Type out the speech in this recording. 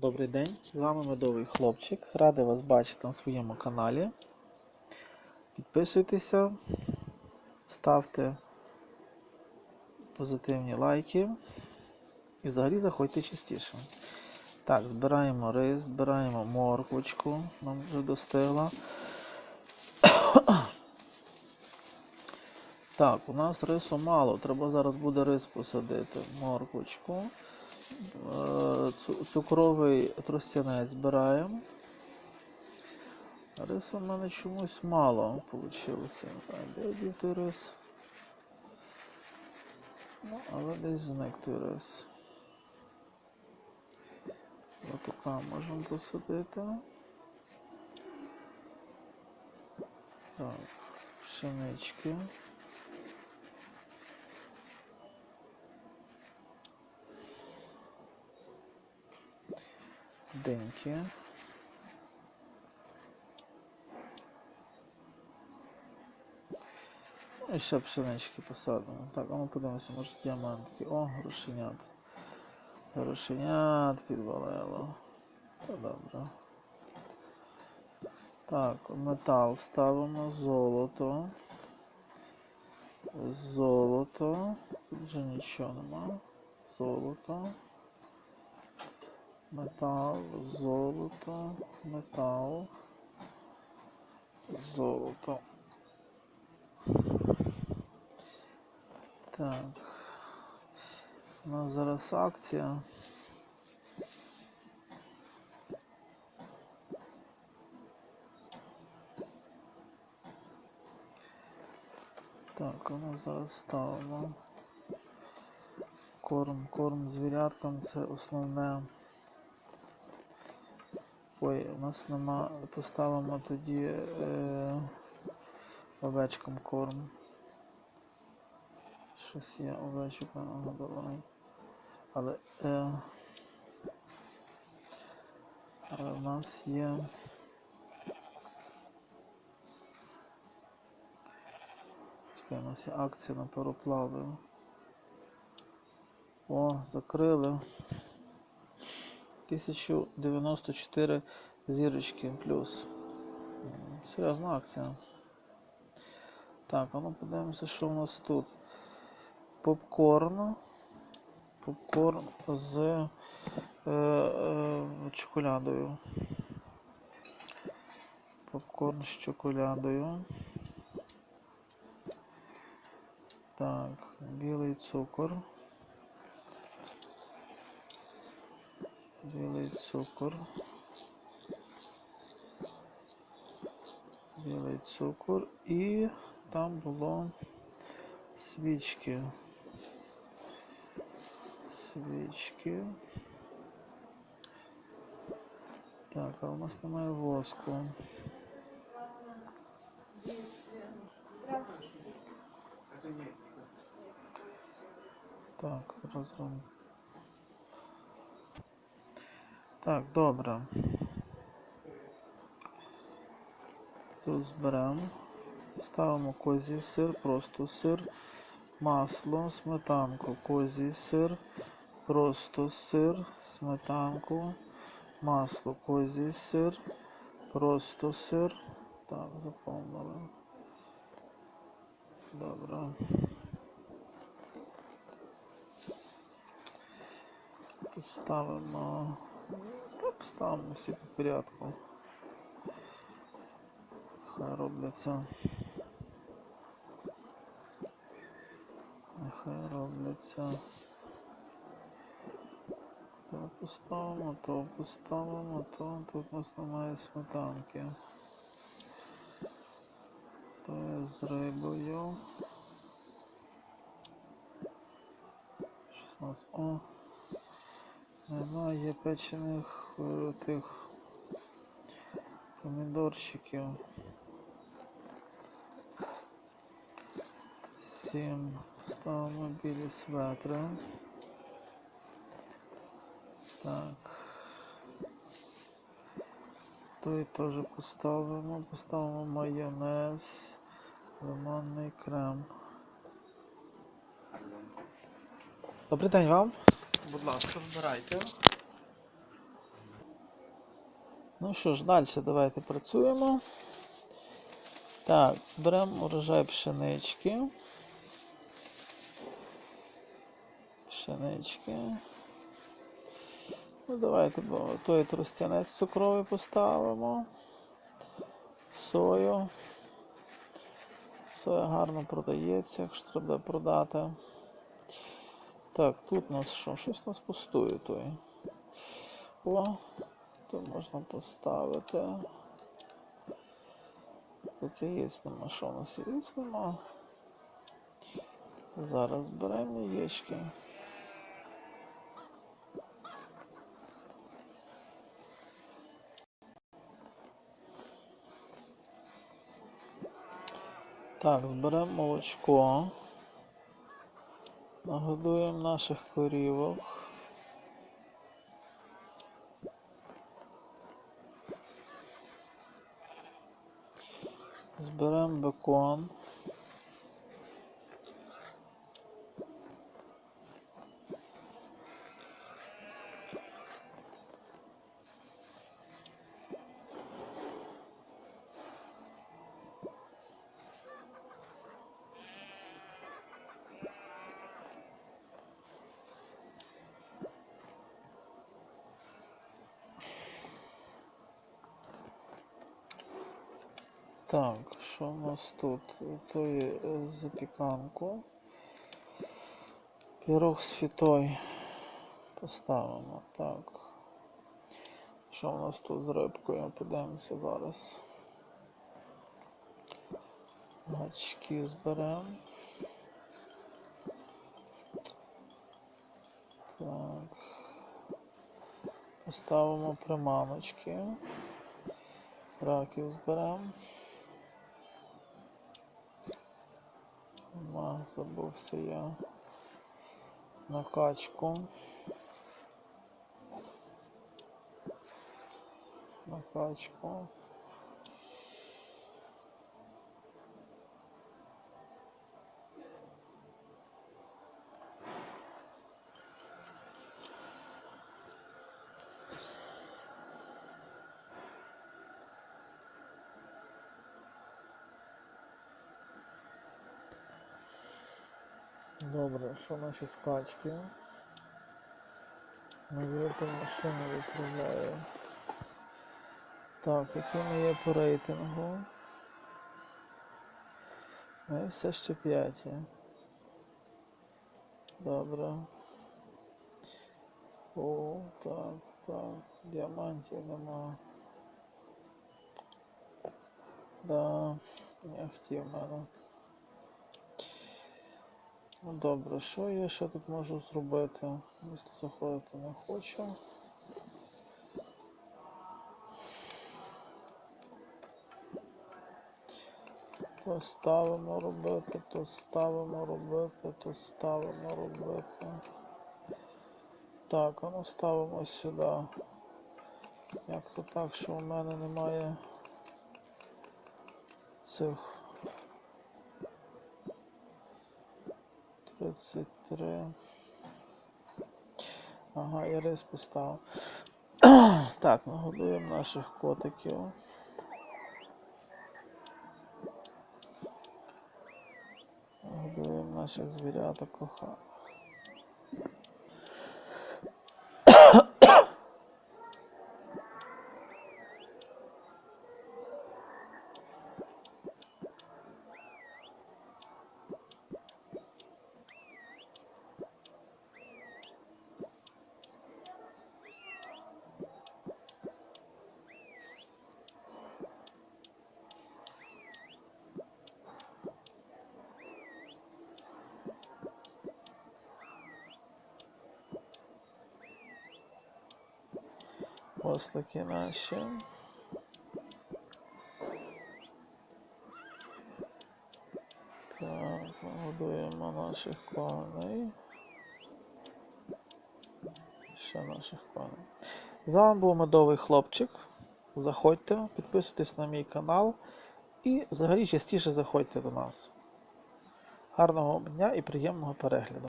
Добрий день, з вами медовий хлопчик. Радий вас бачити на своєму каналі. Підписуйтеся, ставте позитивні лайки і взагалі заходьте частіше. Так, збираємо рис, збираємо морквочку, нам вже достигла. Так, у нас рису мало, треба зараз буде рис посадити, морквочку. Е, цу- Цукровий тростянець збираємо. Рису в мене чомусь мало вийшло. Де дів той рис? Ну, але десь зник той рис. Отака можемо посадити. Так, пшенички. Ну, І ще пшенички посадимо. Так, а ну подивимося, може діамантки. О, грошенят. Грошенят підвалило. Добре. Так, метал ставимо, золото. Золото. Тут вже нічого нема. Золото. Метал, золото, метал, золото. Так. У нас зараз акція. Так, нас зараз ставимо. Корм, корм звіряткам це основне. Ой, у нас нема. Поставимо тоді е, овечкам корм. Щось є овечка, ага, давай. Але, е, але в нас є. Чекай, у нас є акція на пароплави. О, закрили. 1094 зірочки плюс. Серйозна акція. Так, а ну подивимося, що в нас тут. Попкорн. Попкорн з е, е, чоколядою. Попкорн з чоколядою. Так, білий цукор. Білий цукор. Білий цукор. І там було свічки. Свічки. Так, а у нас немає воску. Так, розром. Так, добре. Тут зберемо. Ставимо козій сир, просто сир, масло, сметанку, козій сир, просто сир, сметанку, масло, козій сир, просто сир. Так, заповнили. Добре. Ставимо. Ставимо всі по порядку. Хай робляться. Нехай робляться. То поставимо, то поставимо, то тут у нас немає сметанки. То є з рибою. 16. О! Немає печених е, тих помідорчиків. Сім. Ставимо білі светри. Так. Той теж поставимо. Поставимо майонез, лимонний крем. Добрий день вам. Будь ласка, вибирайте. Ну що ж, далі давайте працюємо. Так, беремо урожай пшенички. Пшенички. Ну, давайте той тростянець цукровий поставимо. Сою. Соя гарно продається, якщо треба продати. Так, тут у нас що? Щось у нас пустує той. О, тут можна поставити. Тут яєць нема. Що у нас яєць нема? Зараз беремо яєчки. Так, зберемо молочко. Нагодуємо наших корівок. Зберемо бекон. Так, що у нас тут? То є е, запіканку. Пірог з фітой поставимо. Так. Що у нас тут з рибкою? Подивимося зараз. Гачки зберемо. Так. Поставимо приманочки. Раків зберемо. Ма, забувся я на качку. На качку. Добре, що наші скачки? Навірте машину відправляю. Так, які ми є по рейтингу? Ми все ще п'яті. Добре. О, так, так. Діамантів нема. Да, не хотів мене. Ну добре, що я ще тут можу зробити? Місто заходити не хочу. То ставимо робити, то ставимо робити, то ставимо робити. Так, а ну ставимо сюди. Як то так, що у мене немає цих 33. Ага, я рис поставив. так, нагодуємо наших котиків. Нагодуємо наших звіряток коха. Такі наші. Так, нагодуємо наших коней. Ще наших коней. З вами був медовий хлопчик. Заходьте, підписуйтесь на мій канал і взагалі частіше заходьте до нас. Гарного дня і приємного перегляду.